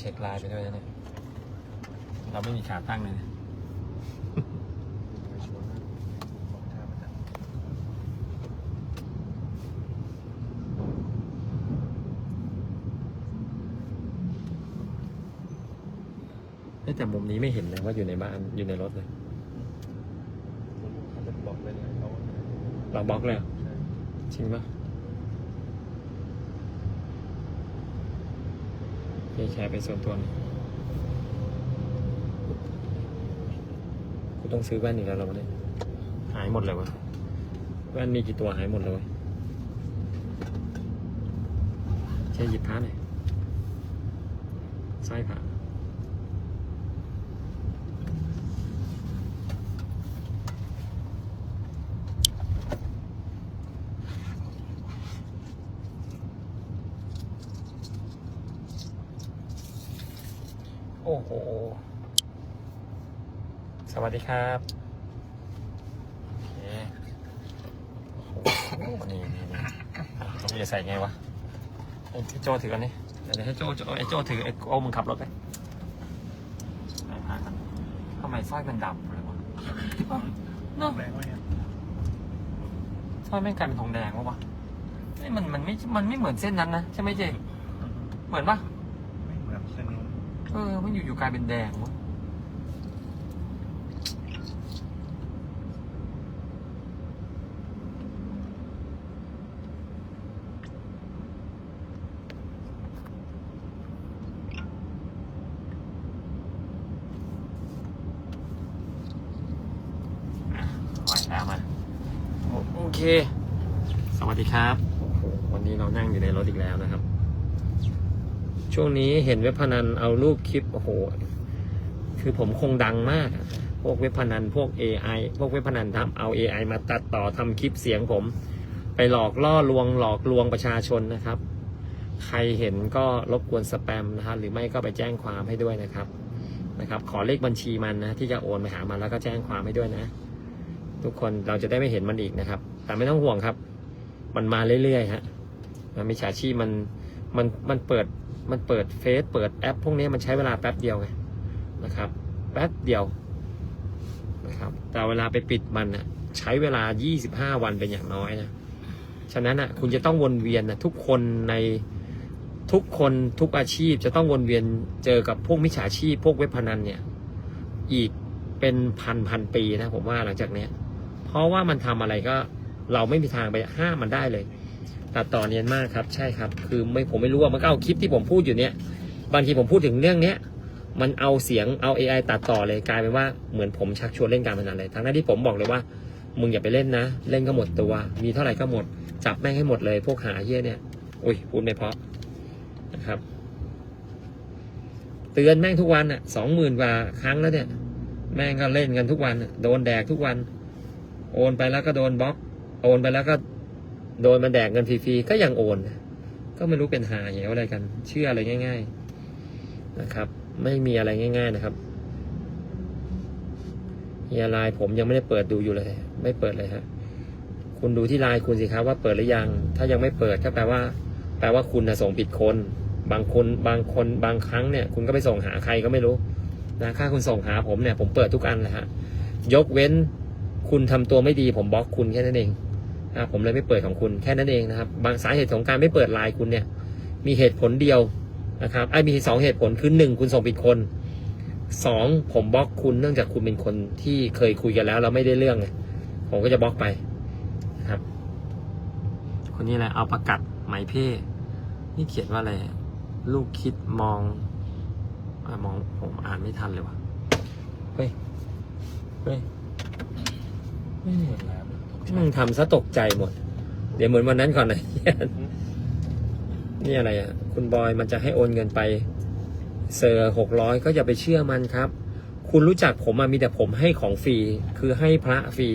เช็คไลน์ไปด้วยนะเนี่ย เราไม่มีขาตั้งเลยนะไม่ชัวร์นะบอกท่าประจำเอ้ยแต่มุมนี้ไม่เห็นเลยว่าอยู่ในบ้านอยู่ในรถเลยเขาจะบอกเลยนะเขาเราบล็อกเลยเหรอใช่จริงปะ เแชร์ไปส่วนตัวหน่อยกูต้องซื้อแว่นอีกแล้วเหรอวะเนี่ยหายหมดเลยวะแว่นมีกี่ตัวหายหมดเลยวะใช่หยิบผ้าหน่อยสร้อยผ้าโอ้โห สวัสดีครับโอเคโอ้โหนี่นี่นี่เราจะใส่ไงวะไอ้โจถือกันนี่เดี๋ยวให้โจโจไอ้โจถือไอ้โอ้มึงขับรถไปใส่ผ้ากันทำไมสร้อยมันดำเลยวะเนาะแรงวะเนี่ยสร้อยแม่งกลายเป็นทองแดงวะวะเฮ้ยมันมันไม่ มันไม่เหมือนเส้นนั้นนะ ใช่ไหมเจ เหมือนปะ ไม่เหมือนเส้นนู้น เออ มันอยู่อยู่กลายเป็นแดงวะอะปล่อยแล้วมาโอโอเค สวัสดีครับโอ้โหวันนี้เรานั่งอยู่ในรถอีกแล้วนะครับ ช่วงนี้เห็นเว็บพนันเอารูปคลิปโอ้โห คือผมคงดังมาก พวกเว็บพนันพวก AI พวกเว็บพนันทำเอา AI มาตัดต่อทำคลิปเสียงผม ไปหลอกล่อลวงหลอกลวงประชาชนนะครับ ใครเห็นก็รบกวนสแปมนะครับหรือไม่ก็ไปแจ้งความให้ด้วยนะครับนะครับ ขอเลขบัญชีมันนะที่จะโอนไปหามันแล้วก็แจ้งความให้ด้วยนะ ทุกคนเราจะได้ไม่เห็นมันอีกนะครับ แต่ไม่ต้องห่วงครับ มันมาเรื่อยๆฮะมันมีฉาชีพมันมันมันเปิด มันเปิดเฟซเปิดแอป พวกนี้มันใช้เวลาแป๊บเดียวไงนะครับ แป๊บเดียวนะครับ แต่เวลาไปปิดมันน่ะใช้เวลา 25 วันเป็นอย่างน้อยนะฉะนั้นอะคุณจะต้องวนเวียนนะทุกคนในทุกคนทุกอาชีพจะต้องวนเวียนเจอกับพวกมิจฉาชีพ พวกเว็บพนันเนี่ย อีกเป็นพันพันปีนะผมว่าหลังจากเนี้ย เพราะว่ามันทำอะไรก็เราไม่มีทางไปห้ามมันได้เลย ตัดต่อเนียนมากครับ ใช่ครับ คือไม่ผมไม่รู้ว่ามันก็เอาคลิปที่ผมพูดอยู่เนี้ยบางทีผมพูดถึงเรื่องเนี้ยมันเอาเสียงเอา AI ตัดต่อเลยกลายเป็นว่าเหมือนผมชักชวนเล่นการพนันเลยทั้งนั้นที่ผมบอกเลยว่ามึงอย่าไปเล่นนะ เล่นก็หมดตัว มีเท่าไหร่ก็หมด จับแม่งให้หมดเลย พวกหาเยี่ยเนี่ยอุ้ยพูดไม่เพราะนะครับ เตือนแม่งทุกวันอะสองหมื่นกว่าครั้งแล้วเนี่ย แม่งก็เล่นกันทุกวันโดนแดกทุกวัน โอนไปแล้วก็โดนบล็อก โอนไปแล้วก็ โดนมันแดกเงินฟรีๆก็ยังโอน ก็ไม่รู้เป็นหาเหวอะไรกัน เชื่ออะไรง่าย ๆนะครับ ไม่มีอะไรง่าย ๆนะครับเฮียไลน์ผมยังไม่ได้เปิดดูอยู่เลย ไม่เปิดเลยฮะคุณดูที่ไลน์คุณสิครับว่าเปิดหรือยัง ถ้ายังไม่เปิดก็แปลว่า แปลว่าคุณนะส่งผิดคน บางคนบางคนบางครั้งเนี่ย คุณก็ไปส่งหาใครก็ไม่รู้นะค่าคุณส่งหาผมเนี่ยผมเปิดทุกอันเลยฮะยกเว้น คุณทำตัวไม่ดีผมบล็อกคุณแค่นั้นเอง นะผมเลยไม่เปิดของคุณแค่นั้นเองนะครับ บางสาเหตุของการไม่เปิดไลน์คุณเนี่ย มีเหตุผลเดียวนะครับไอ้มีสองเหตุผลคือหนึ่งคุณส่งผิดคนสองผมบล็อกคุณเนื่องจากคุณเป็นคนที่เคยคุยกันแล้วเราไม่ได้เรื่องไงผมก็จะบล็อกไปนะครับ คนนี้แหละเอาประกัดไหมเพ่นี่เขียนว่าอะไรลูกคิดมองอามองผมอ่านไม่ทันเลยวะเฮ้ยเฮ้ยเปิดแล้ว มึงทำซะตกใจหมด เดี๋ยวเหมือนวันนั้นก่อนนะนี่อะไรอะ คุณบอยมันจะให้โอนเงินไป เซอร์หกร้อยก็อย่าไปเชื่อมันครับ คุณรู้จักผมมามีแต่ผมให้ของฟรี คือให้พระฟรี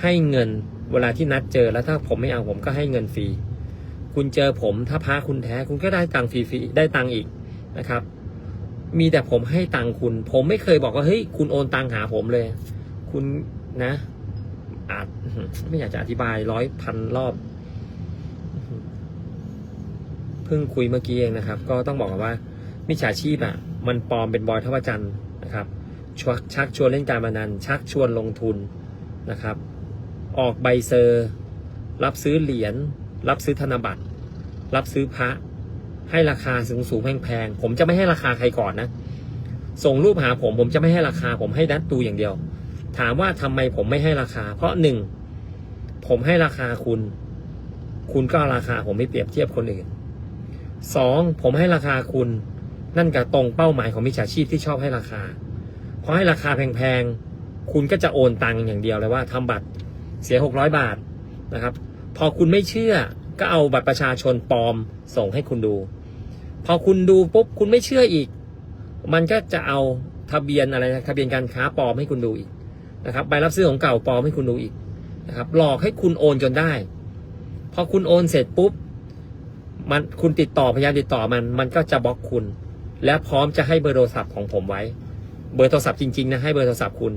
ให้เงิน เวลาที่นัดเจอแล้วถ้าผมไม่เอาผมก็ให้เงินฟรี คุณเจอผมถ้าพระคุณแท้ คุณก็ได้ตังค์ฟรีๆได้ตังค์อีกนะครับ มีแต่ผมให้ตังค์คุณ ผมไม่เคยบอกว่าเฮ้ยคุณโอนตังค์หาผมเลย คุณนะ อาจไม่อยากจะอธิบายร้อยพันรอบเพิ่งคุยเมื่อกี้เองนะครับ ก็ต้องบอกว่ามิจฉาชีพอะ มันปลอมเป็นบอยทวจันทร์นะครับชักชักชวนเล่นการพนัน ชักชวนลงทุนนะครับ ออกใบเซอร์ รับซื้อเหรียญรับซื้อธนบัตร รับซื้อพระ ให้ราคาสูงสูงๆแพงๆผมจะไม่ให้ราคาใครก่อนนะ ส่งรูปหาผมผมจะไม่ให้ราคาผมให้นัดดูอย่างเดียว ถามว่าทำไมผมไม่ให้ราคา เพราะหนึ่งผมให้ราคาคุณ คุณก็ราคาผมไม่เปรียบเทียบคนอื่นสองผมให้ราคาคุณ นั่นกับตรงเป้าหมายของมิจฉาชีพที่ชอบให้ราคาพอให้ราคาแพงๆคุณก็จะโอนตังค์อย่างเดียวเลยว่าทำบัตรเสียหกร้อยบาทนะครับ พอคุณไม่เชื่อก็เอาบัตรประชาชนปลอมส่งให้คุณดู พอคุณดูปุ๊บคุณไม่เชื่ออีก มันก็จะเอาทะเบียนอะไรนะทะเบียนการค้าปลอมให้คุณดูอีก นะครับใบรับซื้อของเก่าปลอมให้คุณดูอีกนะครับหลอกให้คุณโอนจนได้พอคุณโอนเสร็จปุ๊บมันคุณติดต่อพยายามติดต่อมัน มันก็จะบล็อกคุณ และพร้อมจะให้เบอร์โทรศัพท์ของผมไว้ เบอร์โทรศัพท์จริงๆนะให้เบอร์โทรศัพท์คุณ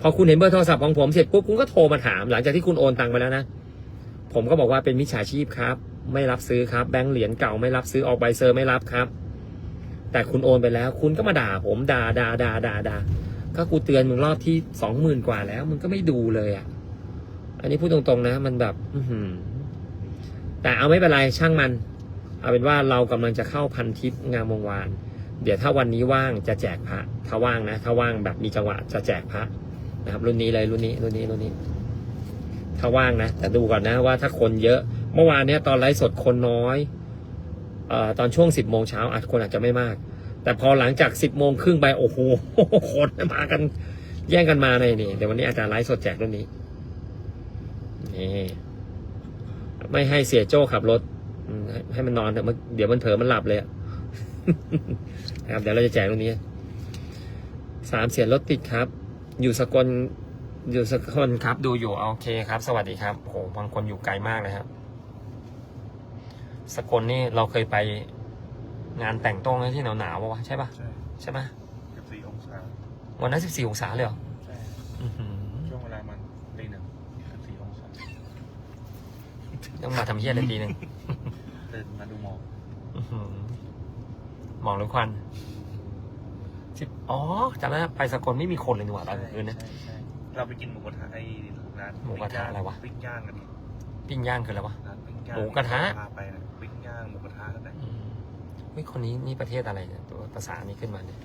พอคุณเห็นเบอร์โทรศัพท์ของผมเสร็จปุ๊บคุณก็โทรมาถาม หลังจากที่คุณโอนตังไปแล้วนะ ผมก็บอกว่าเป็นมิจฉาชีพครับ ไม่รับซื้อครับแบงค์เหรียญเก่าไม่รับซื้อออกใบเซอร์ไม่รับครับ แต่คุณโอนไปแล้ว คุณก็มาด่าผมด่าด่าด่าด่าด่า ก็กูเตือนมึงรอบที่สองหมื่นกว่าแล้ว มึงก็ไม่ดูเลยอะ อันนี้พูดตรงๆนะ มันแบบ อืแต่เอาไม่เป็นไรช่างมัน เอาเป็นว่าเรากำลังจะเข้าพันทิพย์งามวงวาน เดี๋ยวถ้าวันนี้ว่างจะแจกพระถ้าว่างนะถ้าว่างแบบมีจังหวะจะแจกพระนะครับ รุ่นนี้เลยรุ่นนี้รุ่นนี้รุ่นนี้ ถ้าว่างนะแต่ดูก่อนนะว่าถ้าคนเยอะ เมื่อวานเนี้ยตอนไลฟ์สดคนน้อยเอ่อตอนช่วงสิบโมงเช้าอาจคนอาจจะไม่มาก แต่พอหลังจากสิบโมงครึ่งไปโอ้โหคนมากัน แย่งกันมาเลยนี่เดี๋ยววันนี้อาจารย์ไลฟ์สดแจกรุ่นนี้นี่ไม่ให้เสียโจ้ขับรถ ให้มันนอนเถอะเดี๋ยวมันเผลอมันหลับเลยนะครับเดี๋ยวเราจะแจกรุ่นนี้สามเสียรถติดครับ อยู่สกลอยู่สกลครับดูอยู่โอเคครับ สวัสดีครับโอ้โหบางคนอยู่ไกลมากเลยครับสกลนี่เราเคยไป งานแต่งโต้งที่หนาวหนาวๆปะวะใช่ปะใช่ใช่ปะสิบสี่องศาวันนั้นสิบสี่องศาเลยเหรอใช่อื้อหือช่วงเวลามันตีหนึ่งสิบสี่องศาต้องมาทำเฮี้ยอะไรทีหนึ่งตื่นมาดูหมอกอื้อหือหมองหรือควันสิบอ๋อจำได้แล้วไปสกลไม่มีคนเลยนี่หว่าตอนกลางคืนนะ ใช่ใช่เราไปกินหมูกระทะไอ้ร้านหมูกระทะอะไรวะ ปิ้งย่างกันปิ้งย่างคืออะไรวะร้านปิ้งย่างหมูกระทะ พาไปนะปิ้งย่างหมูกระทะกันไหนอืม เฮ้ยคนนี้นี่ประเทศอะไรเนี่ยตัวภาษานี้ขึ้นมาเนี่ย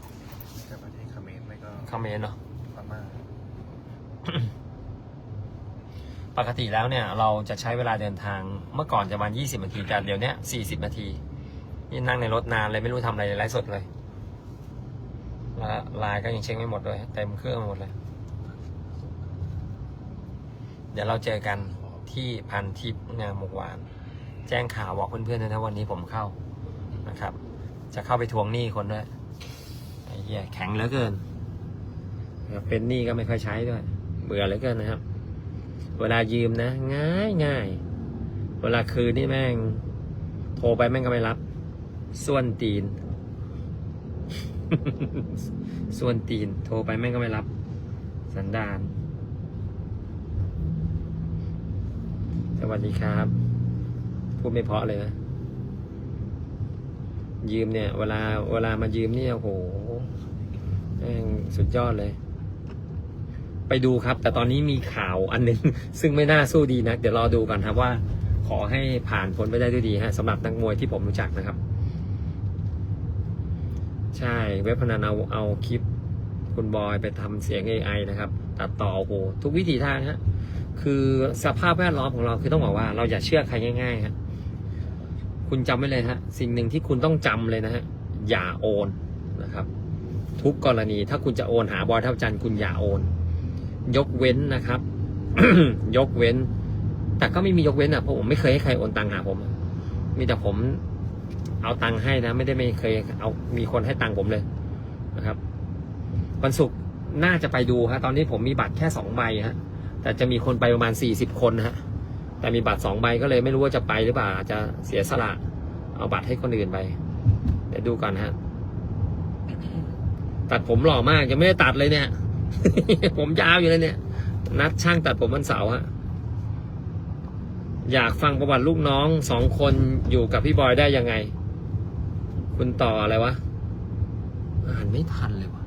จะประเทศเขมรไม่ก็คาเขมรเนาะ พม่าปกติแล้วเนี่ยเราจะใช้เวลาเดินทางเมื่อก่อนจะประมาณ20 นาทีแต่เดี๋ยวเนี้ย40 นาที นี่นั่งในรถนานเลยไม่รู้ทำอะไรไลฟ์สดเลยแล้วไลน์ก็ยังเช็คไม่หมดเลยเต็มเครื่องหมดเลย เดี๋ยวเราเจอกันที่พันทิพย์งามวงวาน แจ้งข่าวบอกเพื่อนๆด้วยนะวันนี้ผมเข้า นะครับ จะเข้าไปทวงหนี้คนด้วยไอ้เหี้ยแข็งเหลือเกินเป็นหนี้ก็ไม่ค่อยใช้ด้วย เบื่อเหลือเกินนะครับ เวลายืมนะ ง่ายง่ายเวลาคืนนี่แม่ง โทรไปแม่งก็ไม่รับส่วนตีนส่วนตีน โทรไปแม่งก็ไม่รับ สันดาน สวัสดีครับ พูดไม่เพราะเลยนะ ยืมเนี่ย เวลาเวลามายืมเนี่ยโอ้โหแม่งสุดยอดเลย ไปดูครับ แต่ตอนนี้มีข่าวอันหนึ่งซึ่งไม่น่าสู้ดีนะ เดี๋ยวรอดูกันครับว่า ขอให้ผ่านพ้นไปได้ด้วยดีฮะสำหรับนักมวยที่ผมรู้จักนะครับ ใช่เว็บพนันเอาเอาคลิปคุณบอยไปทำเสียง AI นะครับ ตัดต่อโอ้โหทุกวิถีทางฮะคือสภาพแวดล้อมของเราคือต้องบอกว่าเราอย่าเชื่อใครง่ายๆฮะ คุณจำไว้เลยฮะ สิ่งหนึ่งที่คุณต้องจำเลยนะฮะ อย่าโอนนะครับ ทุกกรณีถ้าคุณจะโอนหาบอยเท่าจันคุณอย่าโอน ยกเว้นนะครับ ยกเว้น แต่ก็ไม่มียกเว้นอะเพราะผมไม่เคยให้ใครโอนตังหาผม มีแต่ผมเอาตังค์ให้นะ ไม่ได้ไม่เคยเอามีคนให้ตังค์ผมเลยนะครับวันศุกร์น่าจะไปดูฮะตอนนี้ผมมีบัตรแค่สองใบฮะแต่จะมีคนไปประมาณสี่สิบคนฮะ แต่มีบัตรสองใบก็เลยไม่รู้ว่าจะไปหรือเปล่าอาจจะเสียสละ เอาบัตรให้คนอื่นไป เดี๋ยวดูก่อนฮะ ตัดผมหล่อมากยังไม่ได้ตัดเลยเนี่ย ผมยาวอยู่เลยเนี่ย นัดช่างตัดผมวันเสาร์ฮะอยากฟังประวัติลูกน้องสองคนอยู่กับพี่บอยได้ยังไง คุณต่ออะไรวะอ่านไม่ทันเลยวะ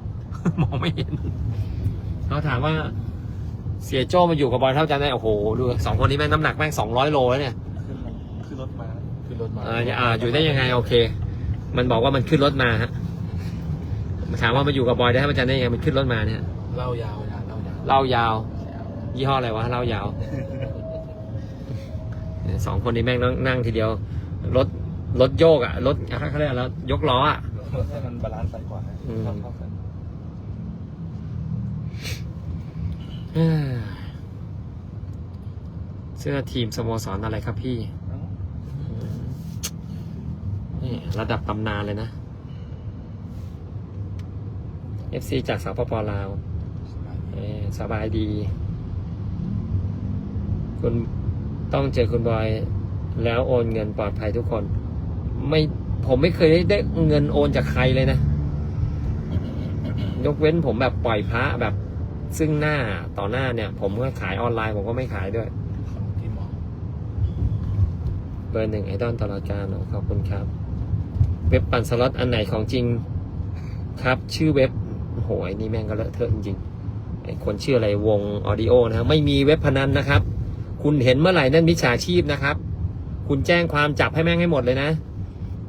มองไม่เห็นเขาถามว่า เสียโจ้มาอยู่กับบอยเท่าจันได้โอ้โหดูสองคนนี้แม่งน้ำหนักแม่งสองร้อยโลแล้วเนี่ยขึ้นมาขึ้นรถมาขึ้นรถมาอ่าอ่าอยู่ได้ยังไงโอเค มันบอกว่ามันขึ้นรถมาฮะถามว่ามาอยู่กับบอยได้เท่าจันได้ยังไงมันขึ้นรถมาเนี่ยเล่ายาวนะเล่ายาวเล่ายาว ยี่ห้ออะไรวะเล่ายาวเนี่ยสองคนนี้แม่งนั่งนั่งทีเดียวรถรถโยกอะรถเขาเรียกอะไรแล้วยกล้ออะให้มันบาลานซ์ซ้ายขวาให้ อืม เท่าเท่ากันเอ้อเสื้อทีมสโมสรอะไรครับพี่เอ้านี่ระดับตำนานเลยนะ FC จากสปปลาวเอ่อสบายดี คุณต้องเจอคุณบอย แล้วโอนเงินปลอดภัยทุกคน ไม่ผมไม่เคยได้เงินโอนจากใครเลยนะ ยกเว้นผมแบบปล่อยพระแบบ ซึ่งหน้าต่อหน้าเนี่ย ผมก็ขายออนไลน์ผมก็ไม่ขายด้วยที่หมอเบอร์หนึ่งไอดอลตลอดการอ๋อขอบคุณครับ เว็บปั่นสล็อตอันไหนของจริงครับ ชื่อเว็บโอ้โหไอ้นี่แม่งก็เลอะเทอะจริงๆไอคนชื่ออะไรวงออดิโอนะครับไม่มีเว็บพนันนะครับ คุณเห็นเมื่อไหร่นั่นมิจฉาชีพนะครับ คุณแจ้งความจับให้แม่งให้หมดเลยนะ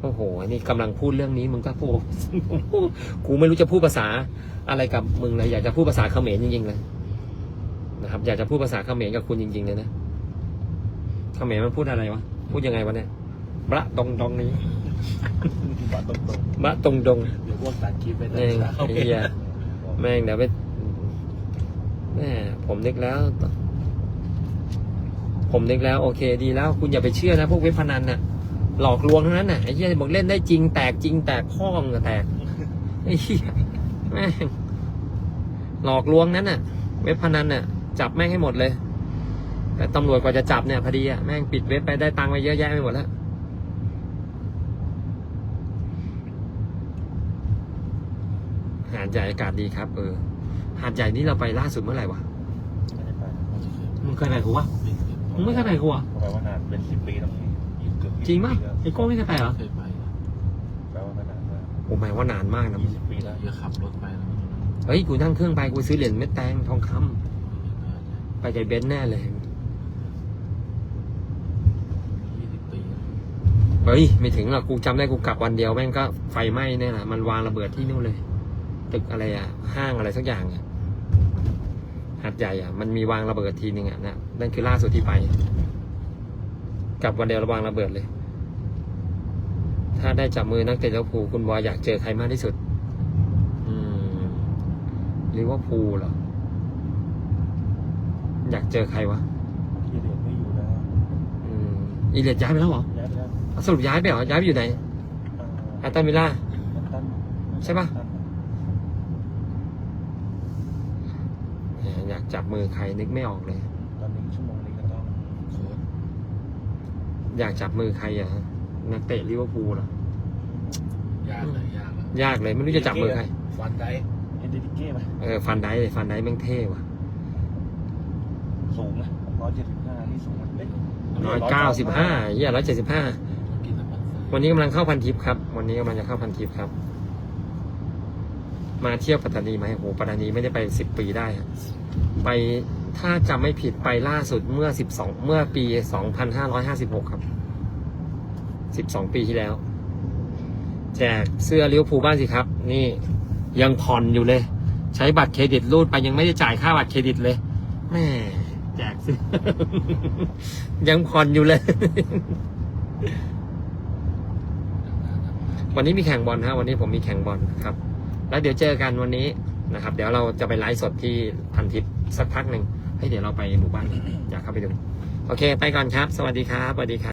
โอ้โหอันนี่กำลังพูดเรื่องนี้มึงก็พูดกูไม่รู้จะพูดภาษา อะไรกับมึงเลยอยากจะพูดภาษาเขมรจริงๆเลยนะครับ อยากจะพูดภาษาเขมรกับคุณจริงๆเลยนะเขมรมันพูดอะไรวะพูดยังไงวะเนี่ยบะดงดงนี้บาตรงตรงบะตรงดงเดี๋ยวพวกตัดคลิปไปแม่งไอ้เหี้ยแม่งเดี๋ยวไปแม่ผมนึกแล้ว ผมนึกแล้วโอเคดีแล้ว คุณอย่าไปเชื่อนะพวกเว็บพนันน่ะ หลอกลวงทั้งนั้นน่ะไอ้เหี้ยบอกเล่นได้จริงแตกจริงแตกพ่อมึงก็แตกไอ้เหี้ย แม่งหลอกลวงนั้นน่ะ เว็บพนันน่ะ จับแม่งให้หมดเลย แต่ตำรวจกว่าจะจับเนี่ยพอดีอะแม่งปิดเว็บไปได้ตังค์ไปเยอะแยะไปหมดแล้วหาดใหญ่อากาศดีครับ เออ หาดใหญ่นี่เราไปล่าสุดเมื่อไหร่วะไม่ได้ไปมึงเคยไปกูวะมึงไม่เคยไปกูอะแปลว่านานเป็นสิบปีแล้วพี่อีกเกือบจริงป่ะไอ้โก้ไม่เคยไปเหรอเคยไปแปลว่า ไม่นานมากโอ้หมายว่านานมากนะยี่สิบปีแล้วอย่าขับรถไปแล้วเฮ้ยกูนั่งเครื่องไปกูซื้อเหรียญเม็ดแตงทองคำไปกับเบนซ์แน่เลยยี่สิบปีแล้วเฮ้ยไม่ถึงหรอกกูจำได้กูกลับวันเดียวแม่งก็ไฟไหม้เนี่ยแหละมันวางระเบิดที่นู่นเลย ตึกอะไรอะ ห้างอะไรสักอย่างอะหาดใหญ่อะมันมีวางระเบิดทีนึงอะนะนั่นคือล่าสุดที่ไป กลับวันเดียวระวางระเบิดเลย ถ้าได้จับมือนักเตะลิเวอร์พูลคุณบอยอยากเจอใครมากที่สุด อืมลิเวอร์พูลเหรอ อยากเจอใครวะที่เรียนไม่อยู่แล้วอืมอีเลียดย้ายไปแล้วเหรอย้ายไปแล้วอะสรุปย้ายไปเหรอย้ายไปอยู่ไหนอ่าแอตตันวิลล่าแอตตันใช่ปะแอตตันแหมอยากจับมือใครนึกไม่ออกเลย ตอนนี้ชั่วโมงนี้ก็ต้องโค้ดอยากจับมือใครอะ นักเตะลิเวอร์พูลเหรอยากเลยยากเลยยากเลยไม่รู้จะจับมือใครฟันได้เอ็นดิเก้ไหมเออฟันไดเลยฟันไดแม่งเท่ว่ะสูงนะร้อยเจ็ดสิบห้านี่สูงมันเล็กร้อยเก้าสิบห้าเหี้ยร้อยเจ็ดสิบห้ากินสปอนเซอร์วันนี้กำลังเข้าพันทิปครับ วันนี้กำลังจะเข้าพันทิปครับ มาเที่ยวปัตตานีไหมโอ้โหปัตตานีไม่ได้ไปสิบปีได้อะไปถ้าจำไม่ผิดไปล่าสุดเมื่อสิบสองเมื่อปีสองพันห้าร้อยห้าสิบหกครับ สิบสองปีที่แล้ว แจกเสื้อลิเวอร์พูบ้านสิครับ นี่ยังผ่อนอยู่เลย ใช้บัตรเครดิตรูดไปยังไม่ได้จ่ายค่าบัตรเครดิตเลยแม่แจกเสื้อยังผ่อนอยู่เลย วันนี้มีแข่งบอลฮะวันนี้ผมมีแข่งบอลครับ แล้วเดี๋ยวเจอกันวันนี้นะครับ เดี๋ยวเราจะไปไลฟ์สดที่พันทิปสักพักหนึ่งให้เดี๋ยวเราไปหมู่บ้านอยากเข้าไปดู โอเค ไปก่อนครับ สวัสดีครับ สวัสดีครับ